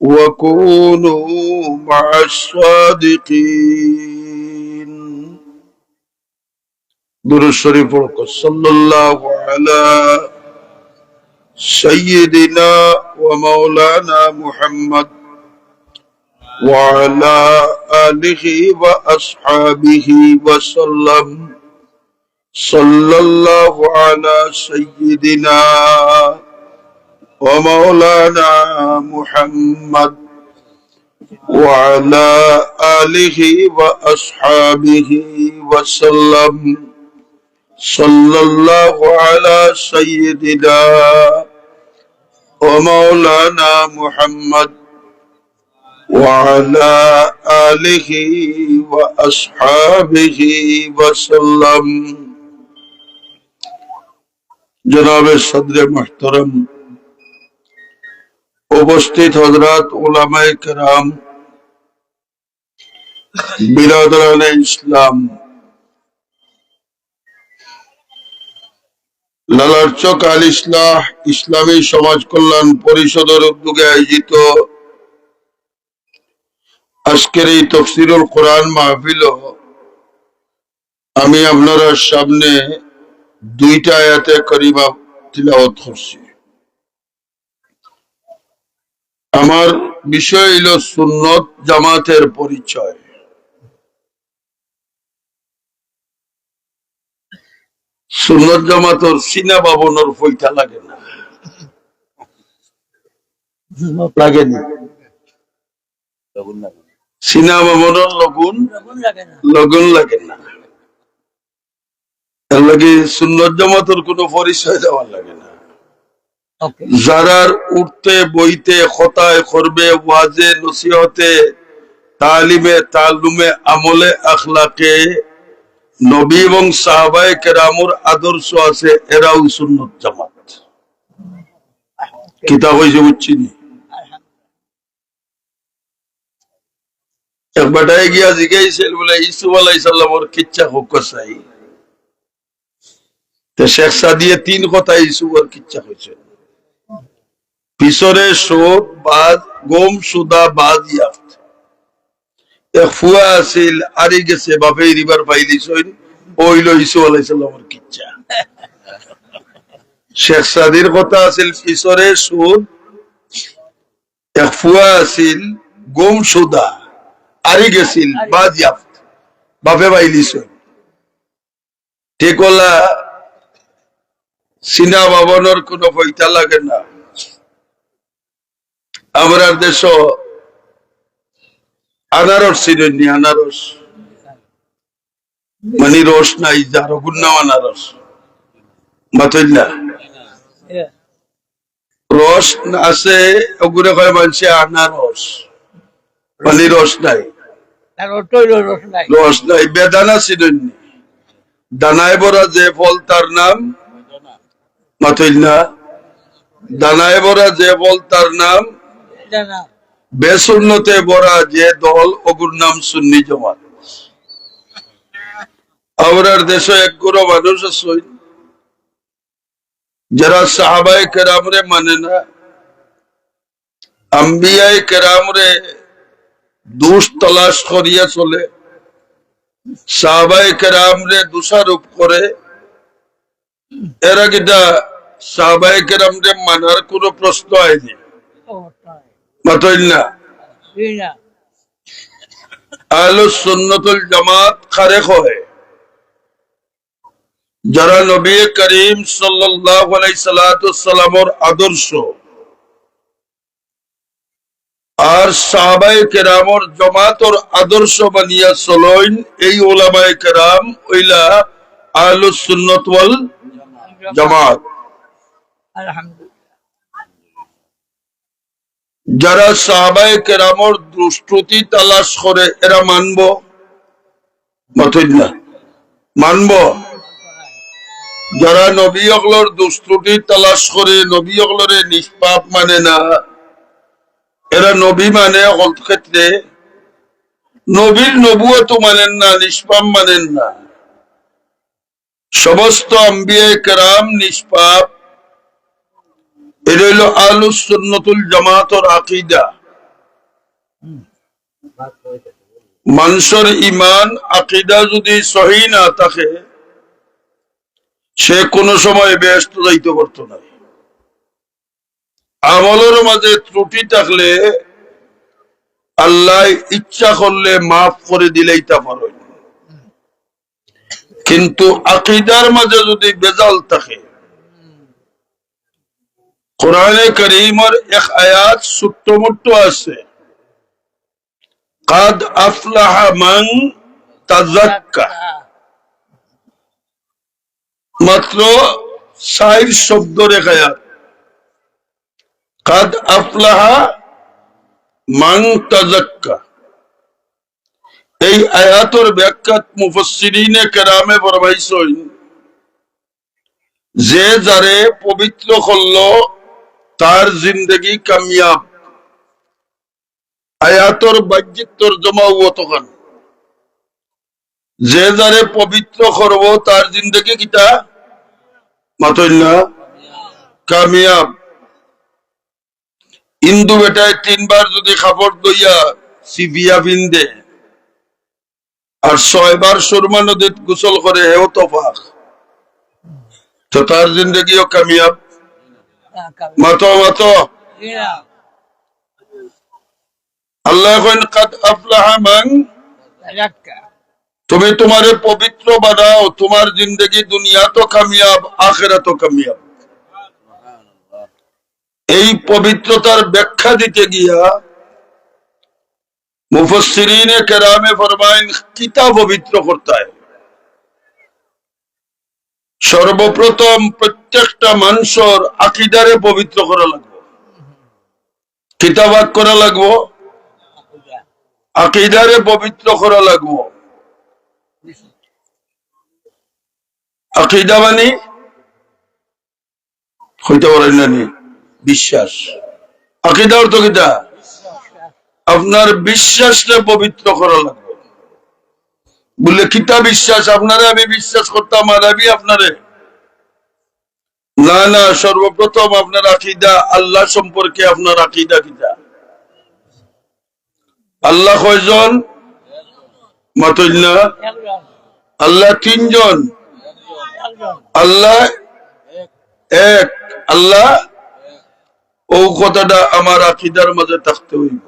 وكونوا مع الصادقين. درود الشريف صلى الله على سيدنا ومولانا محمد وعلى آله وأصحابه وسلم. صلى الله على سيدنا ومولانا محمد وعلى آله وأصحابه وسلم. صلى الله على سيدنا ومولانا محمد وعلى آله وأصحابه وسلم. جناب صدر محترم উপস্থিত হজরত ওলামাই কেরাম বিরাদরান ইসলাম। লালারচক আল ইসলাহ ইসলামী সমাজ কল্যাণ পরিষদের উদ্যোগে আয়োজিত আজকের এই তফসিরুল কোরআন মাহফিল আমি আপনার সামনে দুইটা আয়াতে করিমা তিলাওয়াত করছি। আমার বিষয় হইল সুন্নত জামাতের পরিচয়। সুন্নত জামাতর সিনা বাবনর ফইটা লাগে না। লাগেনি সিনা বাবনর লগুন লগুন লাগে না। এর লাগে সুন্নত জামাতর কোনো পরিচয় দেওয়ার লাগে না। যারার উঠতে বইতে খতায় করবে ওয়াজে নসিহতে তালিমে তালুমে আমলে আখলাকে নবী এবং সাহাবায়ে কেরামুর আদর্শ আছে এরাও সুন্নত জামাত। কিতাব হয়েছে বুঝছিনি? গিয়া বলে ইসুফ আলাই সাল্লামর কিচ্ছা হোক চাই। তো শেখ সাদিয়ে তিন কথা ইসুফর কিচ্ছা হয়েছে পিছরে শোক বাদ গম সুদা বাদ ইয়াফত এক ফুয়া আছিল আরি গেছে বাপে রিবার কিচ্ছা। শেখ সাদির কথা আছিল পিছরে সুদ এক ফুয়া আছিল, গম সুদা আরি গেছিল বাদ ইয়াফত বাপে পাই দিছইন ঠিক হলা সিনা বাবনের কোনো পৈতা লাগে না। আমরা দেশ আনারস ছিলেন আনারস। মানে রস নাই, যার গুন্না আনারস। বাতইলা রস আছে ওগুলো কয় মানুষে আনারস। মানে রস নাই। রস নাই, বেদানা ছিলেন দানায় ভরা যে ফল তার নাম মাতইলা দানায় ভরা যে ফল তার নাম বেসুন্নতে বরা যে দল ওগুর নাম সুন্নি জমাত। আমরার দেশে এক গুরু মানুষ আছে। যারা সাহাবাই কেরামরে মানে না আম্বিয়াই কেরামরে দুষ তলাশ করিয়া চলে। সাহাবাই কেরামরে দোষারোপ করে। এরা কিটা সাহাবাই কেরামরে মানার কোনো প্রশ্ন হয়নি জামাত খারেক হয়। যারা নবী করিম সাল্লাল্লাহু আদর্শ। আর সাহাবায়ে কেরামর জামাতর আদর্শ বানিয়া চলইন এই ওলামায়ে কেরাম ওইলা আহলু সুন্নাত ওয়াল জামাত। যারা সাহাবায়ে কেরামর দুষ্টুতি তালাশ করে, এরা মানব? মতইল্লা মানব? যারা নবী অগলর দুষ্টুটি তালাশ করে, নবী অগলরে নিষ্পাপ মানে না। এরা নবী মানে অকল ক্ষেত্রে। নবীর নবুয়ত মানেন না, নিষ্পাপ মানেন না। সমস্ত আম্বিয়ে কেরাম নিষ্পাপ। এটা হইল আলু সুন্নতুল জামাতর আকিদা। মানুষের ইমান আকিদা যদি সহি না থাকে, সে কোনো সময় ব্যস্ত যাইতে পারত না। আমলের মাঝে ত্রুটি থাকলে আল্লাহ ইচ্ছা করলে মাফ করে দিলেই তা পারেন। কিন্তু আকিদার মাঝে যদি বেজাল থাকে কোরআনে করিমর এক আয়াত ছোট্ট আছে। কাদ আফলাহা মান তাজাক্কা মাত্র ষাট শব্দ রেখায়াত কাদ আফলাহা মান তাজাক্কা এই আয়াতর ব্যাখ্যাত মুফসসিরিনে কেরামে ফরমাইছেন, যে যারে পবিত্র করল তার জিন্দগি কামিয়াব। আয়াতর বাহ্যিক তর্জমা অতখান যে যারে পবিত্র করব, তার জিন্দগি কিতা মাতই না? কামিয়াব। ইন্দু বেটায় তিনবার যদি খাবার দইয়া সিভিয়া বিন্দে, আর ছয়বার সুরমা নদীত গোসল করে হেও তফাক তো তার জিন্দগিও কামিয়াব। মাতো মাতো। আল্লাহ কাদ আফলাহা মান তুমি তোমারে পবিত্র বানাও তোমার জিন্দগি দুনিয়া তো কামিয়াব আখেরা তো কামিয়াব। এই পবিত্রতার ব্যাখ্যা দিতে গিয়া মুফসরিনে কেরামে ফরমাইন কিতা পবিত্র করতে হয়। সর্বপ্রথম প্রত্যেকটা মানুষের আকিদারে পবিত্র করা লাগবে। কিতাবাক করা লাগবো। আকিদারে পবিত্র করা লাগবো। আকিদা মানে? হইতে পারেন না? বিশ্বাস। আকিদা অর্থ কিতা? আপনার বিশ্বাসটা পবিত্র করা লাগবে। বললে, কিতা বিশ্বাস? আপনারে আমি বিশ্বাস করতাম, আর আমি আপনারে না না, সর্বপ্রথম আপনার আকিদা, আল্লাহ সম্পর্কে আপনার আকিদা কিতা? আল্লাহ কয়জন? মাতল্লা আল্লাহ তিনজন। আল্লাহ এক। আল্লাহ? ও কথাটা আমার আকিদার মাঝে থাকতে হইব।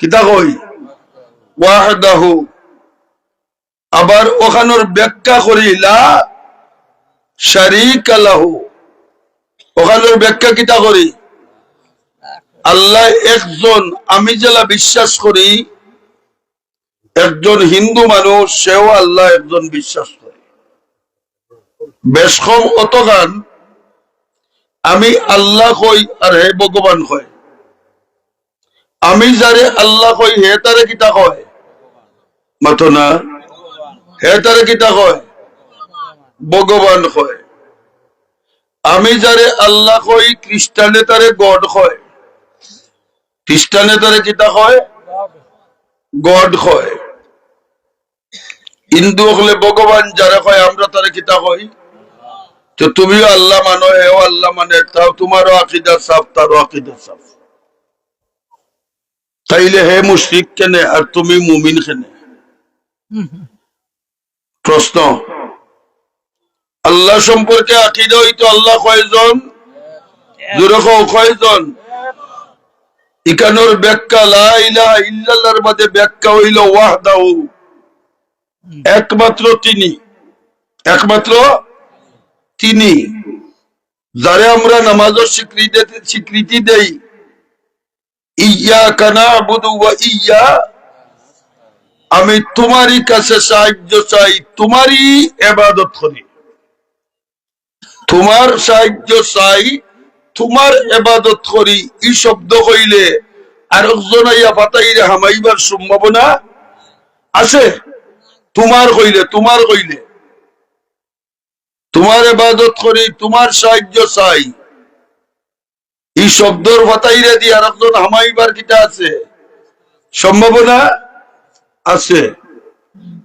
কিতা কই ওয়াহদাহু। আবার ওখানোর ব্যাখ্যা করিলা শারিক লাহু। ওখানোর ব্যাখ্যা কিতা করি আল্লাহ একজন, আমি যেলা বিশ্বাস করি, একজন হিন্দু মানুষ, সেও আল্লাহ একজন বিশ্বাস করে। বেশ কম অতগান, আমি আল্লাহ কই আর হে ভগবান কয়। আমি যারে আল্লাহ কই, হে তারে কিতা কয়? মাথো না? হে তারে কিতা কয়? ভগবান কয়। আমি যারে আল্লাহ কই, খ্রিস্টানে তারে গড কয়। খ্রিস্টানে তারে কিতা কয়? গড কয়। হিন্দু হলে ভগবান যারা কয়, আমরা তারে কিতা কই? তো তুমিও আল্লাহ মানো হেও আল্লাহ মানে তাও তোমারও আকিদা সাফ, তারও আকিদা সাফ। তাইলে হে মুশরিক কেনে আর তুমি মুমিন কেনে? প্রশ্ন। আল্লাহ সম্পর্কে আকিদা হইতো আল্লাহ কয়জন? কয়জন? ইকানোর ব্যাখ্যা লা ইলাহা ইল্লাল্লাহর মধ্যে ব্যাখ্যা হইল ওয়াহদাহু। একমাত্র তিনি। একমাত্র তিনি। যারে আমরা নামাজের স্বীকৃতি স্বীকৃতি দেই। ইয়া কানা বুধু ইয়া আমি তোমারই কাছে সাহায্য চাই, তোমারই এবাদত করি। তোমার সাহায্য চাই, তোমার এবাদত করি। এই শব্দ হইলে আর একজন আইয়া ফাতাইরে হামাইবার সম্ভাবনা আছে? তোমার কইলে তোমার হইলে। তোমার এবাদত করি, তোমার সাহায্য চাই। এই শব্দর ফাতাইরে দিয়ে আর একজন হামাইবার কিটা আছে? সম্ভাবনা আছে।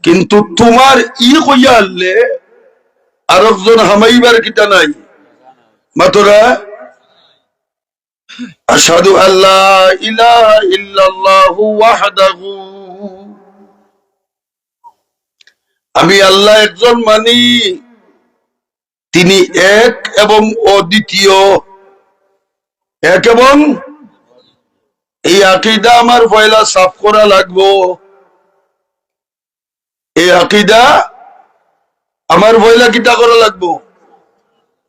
কিন্তু তোমার ই কইয়া আনলে আর একজন হামাইবার কিটা নাই। মাতরা, আশহাদু আল্লাহ ইলাহা ইল্লাল্লাহু ওয়াহদাহু। আমি আল্লাহ একজন মানি, তিনি এক এবং অদ্বিতীয়। এক এবং এই আকিদা আমার পয়লা সাফ করা লাগবো। এই আকিদা আমার পয়লা কিতা করা লাগবো?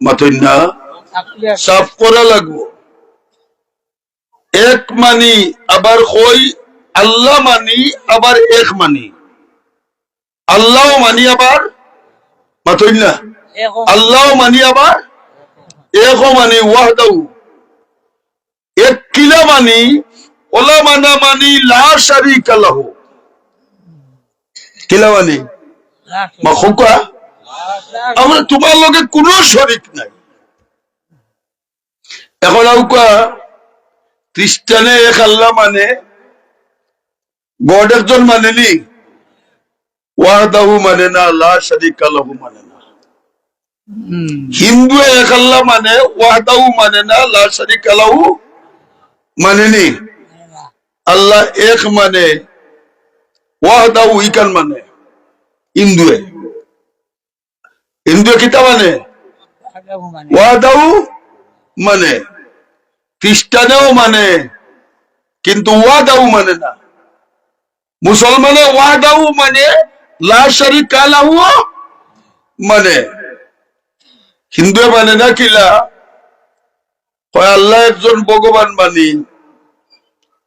মাতই না সাফ করা লাগবো। এক মানি আবার কই? আল্লাহ মানি আবার এক মানি। আল্লাহ মানি আবার মাতই না আল্লাহ মানি আবার এক মানি ওয়াহদাউ এক কিলা মানি মানা মানি, লা শারিকা লাহু। কিলা মানি? তোমার লগে কোনো শরিক নাই। এখন খ্রিস্টানে এক আল্লাহ মানে গড একজন মানে মানে না, লা শারিকা মানে না। হিন্দু এক আল্লাহ মানে ওয়াহদাহু মানে না, লা শারিকা মানে নি? আল্লাহ এক মানে ওয়াহদাহু ইকান মানে হিন্দুয়ে হিন্দুয়ে কিতা মানে? ওয়াহদাহু মানে খ্রিস্টানেও মানে কিন্তু ওয়াদাউ মানে না। মুসলমানে ওয়াদাউ মানে লা শারিকা লাহু মানে। হিন্দু মানে না কিলা আল্লাহ একজন ভগবান মানি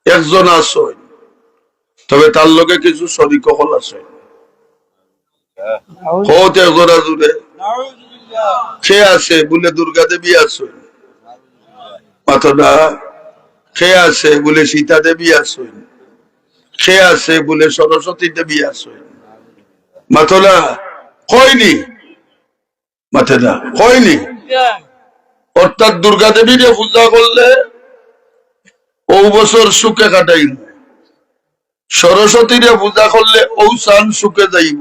একজন আসয় তবে তার লগে কিছু শরিক হল আছে। হতে জোরা জুড়ে। সে আছে, বলে দুর্গা দেবী আছে। মাথা সে আছে, বলে সীতা দেবী আছে। সে আছে, বলে সরস্বতী দেবী আছে। মাথলা কয়নি মাথেদা কয়নি অর্থাৎ দুর্গা দেবীর পূজা করলে ও বছর সুখে কাটাইব। সরস্বতীরে পূজা করলে ও সান সুখে যাইব।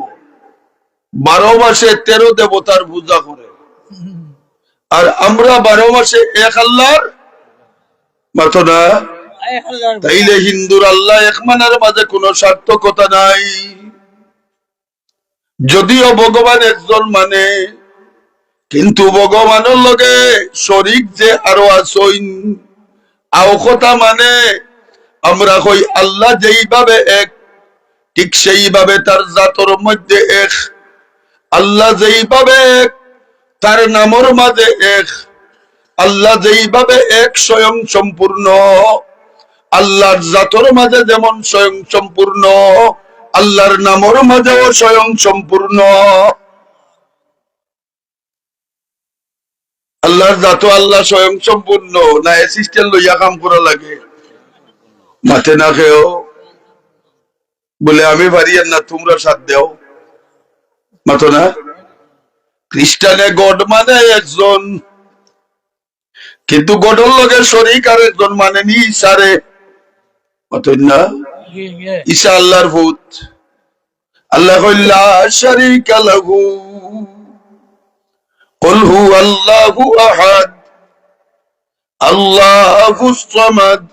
বারো মাসে তেরো দেবতার পূজা করে। আর আমরা বারো মাসে এক আল্লাহর? না? তাইলে হিন্দুর আল্লাহ এক মানের মাঝে কোনো সার্থকতা নাই। যদিও ভগবান একজন মানে কিন্তু ভগবানের লগে শরিক যে আরও আসইন আও কথা মানে আমরা কই আল্লাহ যেইভাবে এক, ঠিক সেইভাবে তার জাতর মধ্যে এক, আল্লাহ যেইভাবে এক তার নামর মাঝে এক, আল্লাহ যেইভাবে এক স্বয়ং সম্পূর্ণ আল্লাহর জাতর মাঝে যেমন স্বয়ং সম্পূর্ণ আল্লাহর নামর মাঝেও স্বয়ং সম্পূর্ণ আল্লাহর জাত আল্লাহ স্বয়ং সম্পূর্ণ, না অ্যাসিস্ট্যান্ট লইয়া কাম করা লাগে। মাঠে না খেয়েও। বলে, আমি পারি না, তোমরা সাথ দেও। না। খ্রিস্টানে গড মানে একজন। কিন্তু গডর লগে শরিক আর একজন মানে নি ইসারে না। ঈসা আল্লাহর ভূত। আল্লাহ শারিকা লাহু। قل هو الله أحد الله الصمد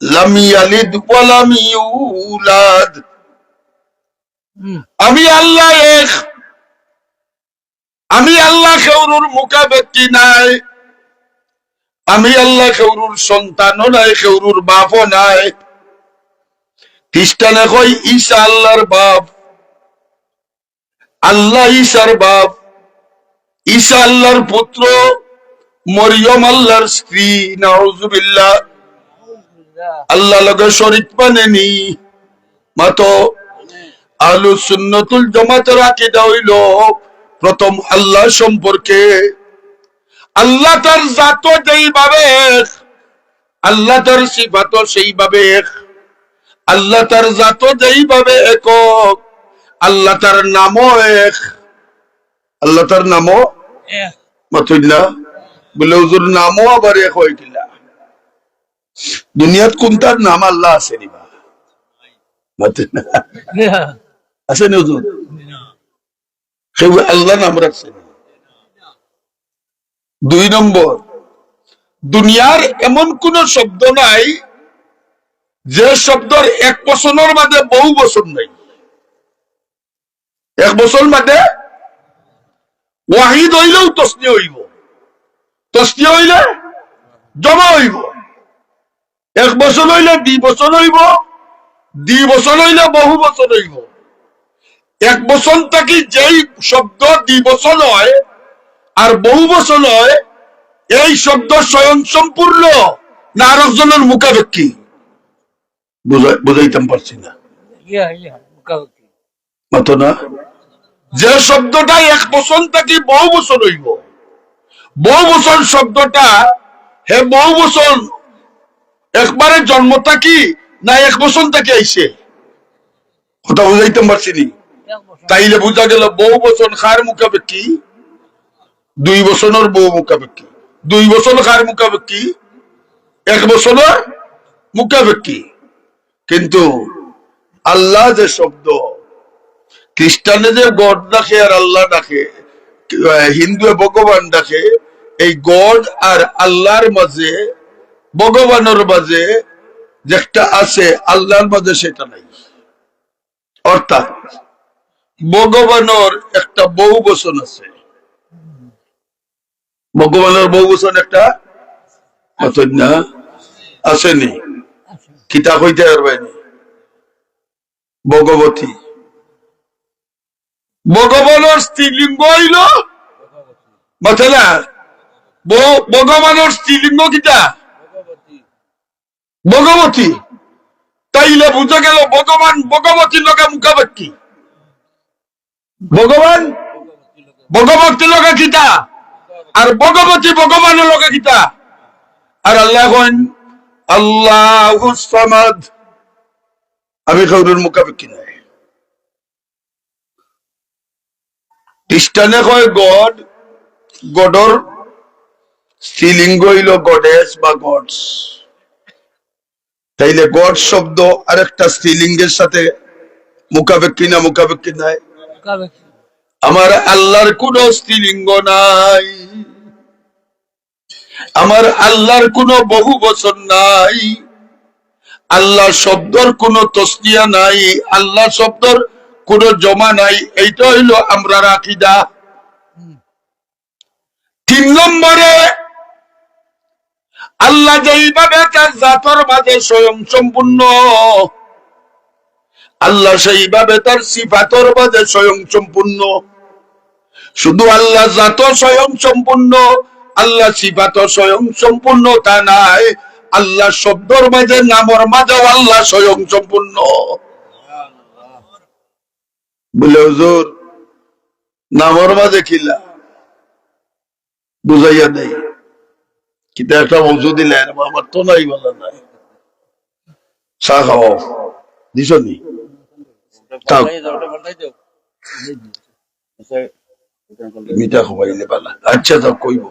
لم يلد ولم يولد আমি আল্লাহ এক আমি আল্লাহ খেউরুর মুখাবেক্ষি নাই আমি আল্লাহ খেউরুর সন্তানও নাই খেউরুর বাপও নাই খ্রিস্টানে কই ঈশা আল্লাহর বাপ আল্লাহ ঈশার বাপ ঈশা আল্লাহর পুত্র, মরিয়ম আল্লাহর স্ত্রী, নাউজুবিল্লাহ। আল্লাহ লগে শরীক মানেনি মাতো আলু সুন্নতুল জামাতের আকীদা হইল, প্রথম আল্লাহ সম্পর্কে। আল্লাহ তার জাত যেইভাবে, আল্লাহ তার সিফাত সেইভাবে। আল্লাহ তার জাত যেইভাবে একক, আল্লাহ তার নামও এক। আল্লাহ তার নামও মাতুল্লাহ বলে হুজুর নামও আবার এক হয়ে দুনিয়াত নাম আল্লাহ আছে নিবা আছে নি হুজুর? কেউ আল্লাহ নাম রাখছেন দুই নম্বর দুনিয়ার এমন কোন শব্দ নাই যে শব্দর এক বছরের মাঝে বহু বছর নাই। এক বছর মাঝে ওয়াহিদ হইলেও তসনি হইব। তসনি হইলে জমা হইব। এক বছর হইলে দুই বছর হইব দুই বছর হইলে বহু বছর হইব। এক বছর থাকি যেই শব্দ দুই বছর হয় আর বহু বছর হয় এই শব্দ স্বয়ং সম্পূর্ণ না আর একজনের মুখাপেক্ষি? বুঝাই- বুঝাইতাম পারছি না। মাতো না? যে শব্দটা এক বছর থাকি বহু বছর হইব। বহু বছর শব্দটা, হে বহু বছর একবারে জন্ম থাকি না এক বছর থাকি আইছে? কথা বুঝাইতে পারছি নি? তাইলে বুঝা গেল বহু বছর খার মুখাপেক্ষি? দুই বছরের বহু মুখাপেক্ষি। দুই বছর খার মুখাপেক্ষি? এক বছরের মুখাপেক্ষি। কিন্তু আল্লাহ যে শব্দ খ্রিস্টানে যে গড ডাকে আর আল্লাহ ডাকে, হিন্দু ভগবান ডাকে, এই গড আর আল্লাহর মাঝে, ভগবানের মাঝে যেটা আছে, আল্লাহর মাঝে সেটা নাই। অর্থাৎ, ভগবানের একটা বহু বচন আছে। ভগবানের বহু বচন একটা না? আসেনি। কিতাব হইতে পারবেনি ভগবতী। ভগবানের স্ত্রীলিঙ্গ হইল? মাথা ভগবানের স্ত্রীলিঙ্গ কিতা? ভগবতী। তাইলে বুঝা গেল ভগবান ভগবতীর লোকে মুখাপেক্ষি। ভগবান? ভগবতী লোকে কিতা? আর ভগবতী ভগবানের লোকে কিতা? আর আল্লাহ আল্লাহ আমি কাউরের মুখাপেক্ষি নাই। খ্রিস্টানে কয় গড? গডর স্ত্রীলিঙ্গ হইল গডেস বা গডস তাইলে গড শব্দ আরেকটা স্ত্রীলিঙ্গের সাথে মুখাপেক্ষি না মুখাপেক্ষি নাই? আমার আল্লাহর কোন স্ত্রীলিঙ্গ নাই। আমার আল্লাহর কোন বহু বছর নাই। আল্লাহ শব্দর কোন তসনিয়া নাই। আল্লাহ শব্দর কোন জমা নাই, এইটা হইল আমরা রাখিদা তিন নম্বরে, আল্লাহ যেইভাবে তার জাতর মাঝে স্বয়ং সম্পূর্ণ। আল্লাহ সেইভাবে তার সিফাতর মাঝে স্বয়ং সম্পূর্ণ। শুধু আল্লাহ জাত স্বয়ং সম্পূর্ণ, আল্লাহ সিফাত স্বয়ং সম্পূর্ণ, তা নাই। আল্লাহ শব্দর মাঝে নামর মাঝেও আল্লাহ স্বয়ং সম্পূর্ণ। বলে, হুজুর, নামর মাঝে খিলা। বুঝাইয়া কিন্তু একটা দিলেন আমার তো নাই, বলা নাই। চা খাও। দিছ নি? মিঠা খাওয়াইলে পালা আচ্ছা তো কইব।